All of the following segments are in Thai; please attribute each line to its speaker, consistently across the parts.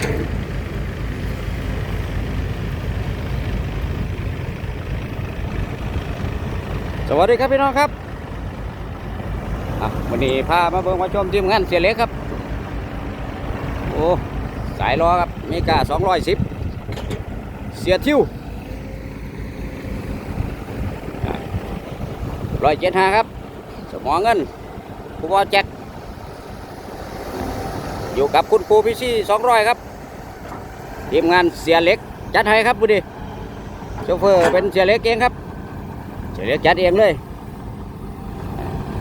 Speaker 1: สวัสดีครับพี่น้องครับวันนี้พามาเบิ่งมาชมทีมงานเสียเล็กครับ โอ้สายล้อครับเมกา210เสียทิวร้อยเจ็ดห้าครับ สมองเงินผู้บอแจ็คอยู่กับคุณปูพิชี่สองร้อยครับ ทีมงานเสียเล็กจัดให้ครับบุดีโชเฟอร์เป็นเสียเล็กเองครับ เสียเล็กจัดเองเลย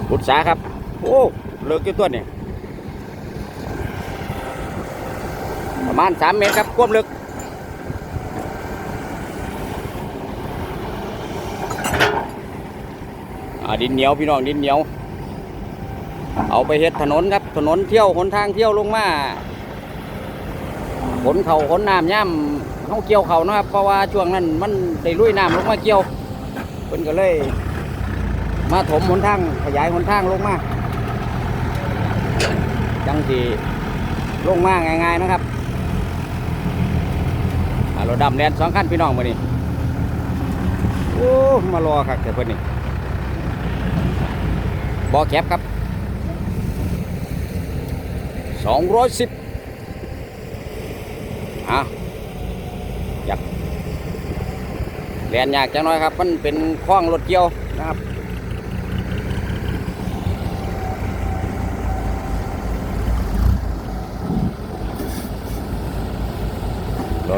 Speaker 1: บุษาครับ โอ้เลิกกี่ตัวเนี่ยประมาณสามเมตรครับความลึกอ่าดินเหนียวพี่น้องดินเหนียว เอาไปเฮ็ดถนนครับ ถนนเที่ยวหนทางเที่ยวลงมา ขนเขาขนน้ำย่ำเขาเกี่ยวเขานะครับ เพราะว่าช่วงนั้นมันได้ลุยน้ำลงมาเกี่ยวเพิ่นก็เลย มาถมหนทางขยายหนทางลงมาจังสีลงมาง่ายๆนะครับอ่าดำแลนสองคันพี่น้องมานี่โอ้มารอครับเพิ่อนนี่บอแคปครับส องร้อยสิบอะอยากเรียนยากจังน้อยครับ มันเป็นคล้องรถเกี่ยวนะครับ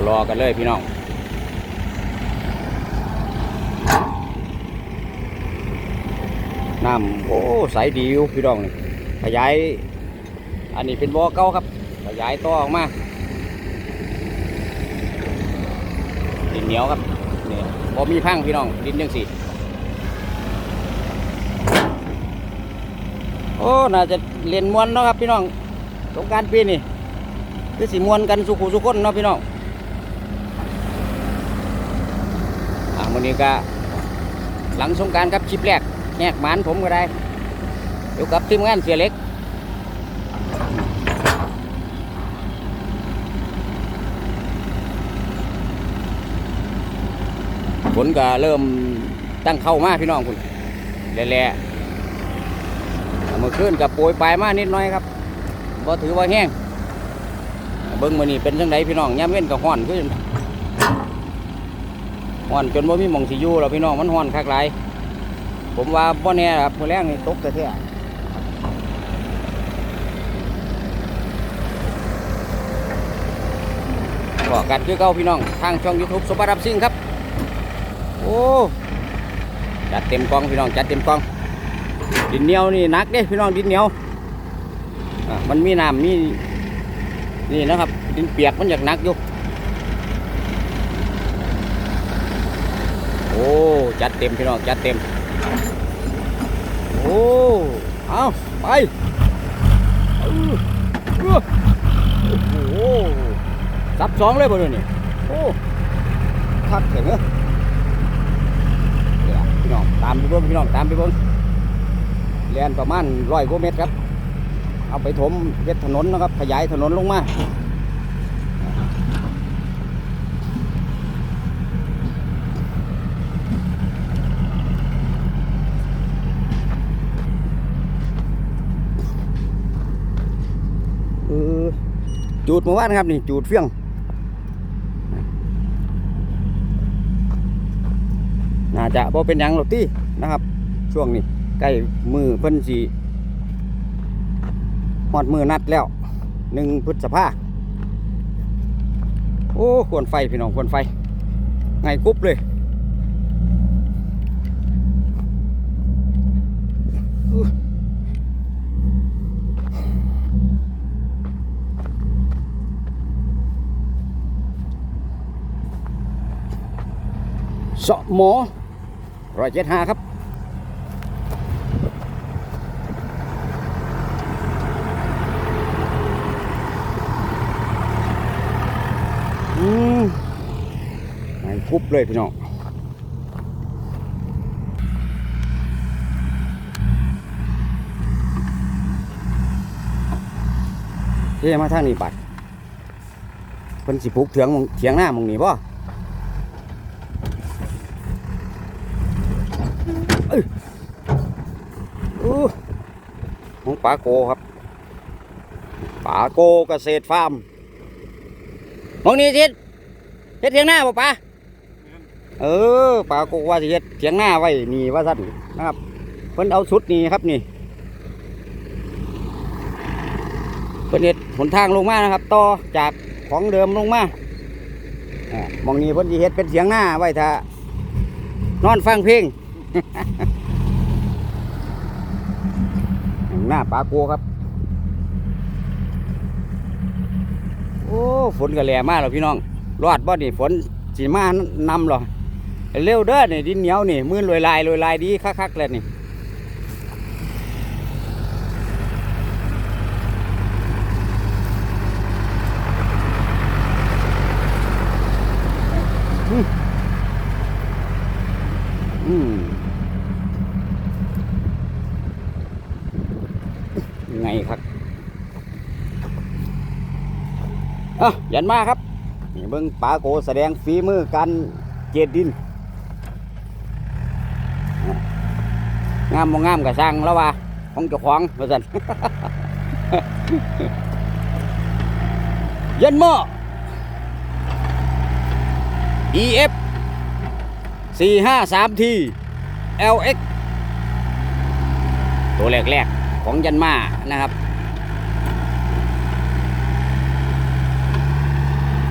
Speaker 1: รอๆกันเลยพี่น้องน้ำโอ้ใสดีอยู่พี่น้องนี่ขยาย อันนี้เป็นบ่อเก่าครับ ขยายต่อออกมาดิน เหนียวครับนี่บ่มีพังพี่น้องดินยังสีโอ้ น่าจะเรียนมวนเนาะครับพี่น้องสงกรารปีนี่คือสีมวนกันสุขุสุขคนเนาะพี่น้องอ่าวันนี้ก็หลังสงกรารครับคลิปแรกแหกหมานผมก็ได้ อยู่กับทีมงานเสียเล็ก นก็เริ่มตั้งเข้ามาพี่น้องคุณแหล่ๆเมื่อคืนกับโปรยปลายมานิดน่อยครับก็ถือว่าแห้งเบิ้งมือนี่เป็นจังไดพี่น้องย่ำเว้นกับห้อนขึ้นห้อนจนว่ามีมองสิอยู่แล้วพี่น้องมันห้อนคักหลายผมว่าบ่แน่ครับมือแรงนี่ตกแต่แท้ก็กัดคือเก่าพี่น้อง ทางช่อง YouTube สมบัติรับซิ่งครับ โอ้จัดเต็มกองพี่น้องจัดเต็มกอง ดินเหนียวนี่นักเด้พี่น้องดินเหนียวมันมีน้ำมีนี่นะครับ ดินเปียกมันอยากนักอยู่โอ้จัดเต็มพี่น้องจัดเต็มโอ้เอาไปโอ้โหซับสองเลยบ่เนี่ยนี่โอ้คักเห็นไหมเนอง ตามไปเบิ่งพี่น้องตามไปเบิ่งเรียนประมาณร้อยกว่าเมตรครับ เอาไปถมเฮ็ดถนนนะครับ ขยายถนนลงมาจูดเมื่านครับนี่จูดเฟี้ยง น่าจะพอเป็นหยังหรอกที่นะครับ ช่วงนี้ใกล้มือเพิ่นสีหอดมือนัดแล้วหนึ่งพฤษภาโอ้ควรไฟพี่น้องควรไฟ ไงกุ๊บเลยเสาะหมอ ร้อยเจ็ดห้าครับอืมไงคุบเลยพี่น้องเฮ้มาทางนี้บัดเพิ่นสิปลูกเถียงม้องเถียงหน้ามองนี้บ่เอ้ยอู้ ของปาโกครับปาโกเกษตรฟาร์มหมองนี้สิเฮ็ดเถียงหน้าบ่ะปาเออปาโกว่าสิเฮ็ดเถียงหน้าไว้นี่ว่าซั่นนะครับ เพิ่นเอาชุดนี้ครับนี่เพิ่นเฮ็ดหนทางลงมานะครับ ต่อจากของเดิมลงมาอ่ามองนี้เพิ่นสิเฮ็ดเป็นเสียงหน้าไว้ถ้านอนฟังเพลง หน้าปลาโกครับ โอ้ฝนกระแล่มากเลยพี่น้อง รอดบ่นี่ฝนสีมานำหรอเร็วเด้อนี่ดินเหนียวนี่ มือลอยลายลอยลายดีคักๆเลยนี่ อืมไงครับ อะยันมาครับนี่เบิ้งปาโกแสดงฝีมือการเจ็ดดิน งามบ่งงามกับสร้างแล้วว่าของเจ้าของว่าซั่นยันหม้อ EF สี่ห้าสามที LX ตัวแรกๆของยันมานะครับ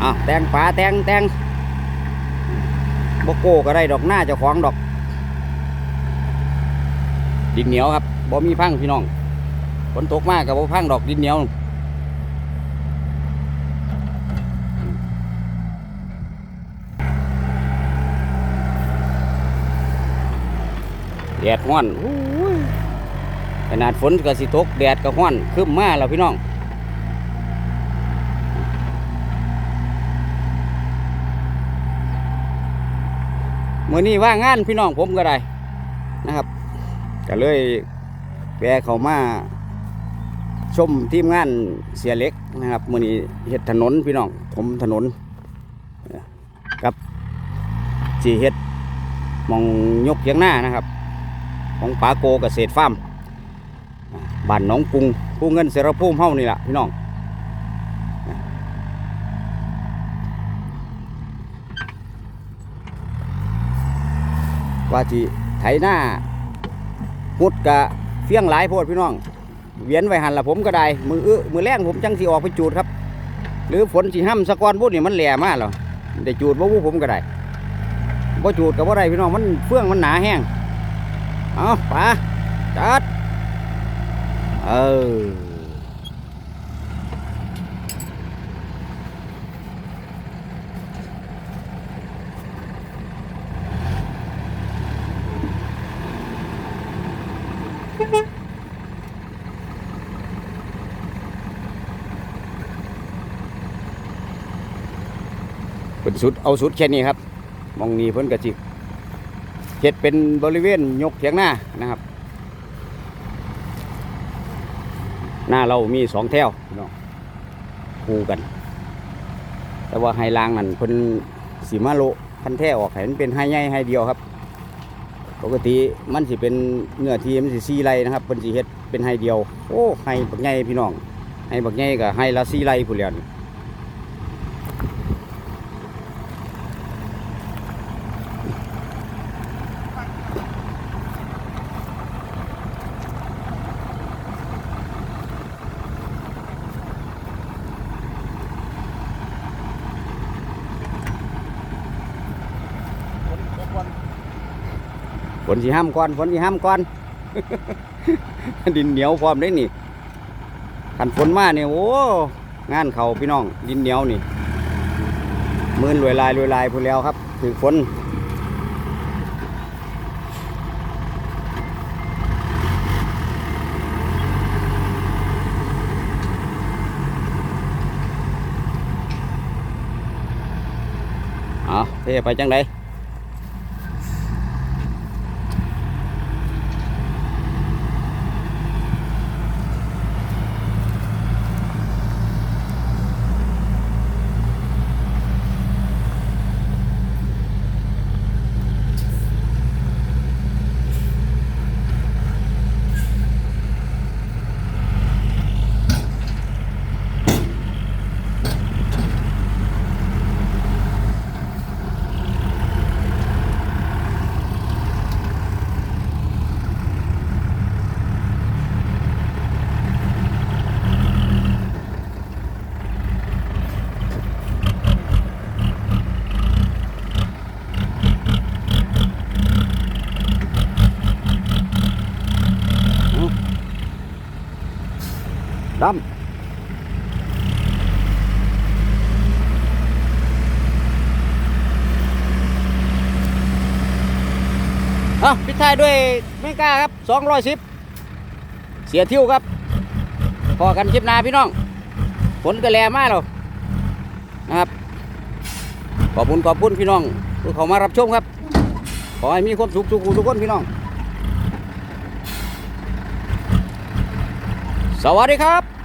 Speaker 1: อะแต่งฝาแตงแตงบโก้ก็ได้ดอกหน้าเจ้าของดอก ดินเหนียวครับบ่มีพังพี่น้องฝนตกมากกับบ่พังดอกดินเหนียวแดดห้อนขนาดฝนก็สิตกแดดก็ห้อนครึ้มมาแล้วพี่น้อง เมื่อนี้ว่างงานพี่น้องผมก็ได้นะครับก็เลยแวะเขามาชมทีมงานเสียเล็กนะครับมื่อนี้เฮ็ดถนนพี่น้องผมถนนกับสีเฮ็ดมองยกเยียงหน้านะครับ ของปาโกเกษตรฟาร์มบ้านหนองกรุงผู้เงินเสรภูมิเฮานี่แหละพี่น้อง ว่าที่ไถหน้าพุดกะเฟี้ยงหลายโพดพี่น้อง เวียนไว้หันละผมก็ได้ มืออื้อมือแรงผมจังสิออกไปจูดครับ หรือฝนสิห้ำสะกอนบุดนี่มันแหล่มากหรอได้จูดบ่วูผมก็ได้บ่จูดกับบ่ได้พี่น้องมันเฟื่องมันหนาแห้งเอาปาจัดเออ เป็นสุดเอาสุดแค่นี้ครับมองนี้เพิ่นกระจิกเจ็ดเป็นบริเวณยกเถียงหน้านะครับ หน้าเรามีสองแถวพี่น้องคู่กัน แต่ว่าไฮลางนั่นเพิ่นสีมาโลพันแท้ออกให้มันเป็นไฮใหญ่ไฮเดียวครับ ปกติมันสิเป็นเนื้อทีมันสิซีไรนะครับเพิ่นสิเฮ็ดเป็นไฮเดียว โอ้ไฮบักใหญ่พี่น้องไฮบักใหญ่กับไฮละซีไรผู้เรียน นสีห้ามก่อนฝนสีห้ามก่อน ดินเหนียวพร้อมได้นี่ขันฝนมาเนี่ยโอ้งานเขาพี่น้อง ดินเหนียวนี่มือนรวยลายรวยลายพูดแล้วครับ ถือฝนเอาเทไปจังได ดำอะพิดท้ายด้วยแมกาครับสองร้อยสิบเสียทิวครับพอกันคลิปนาพี่น้องฝนก็แลมากแล้วนะครับ ขอบคุณขอบคุณพี่น้องที่เขามารับชมครับ ขอให้มีความสุขทุกคนทุกคนพี่น้อง สวัสดีครับ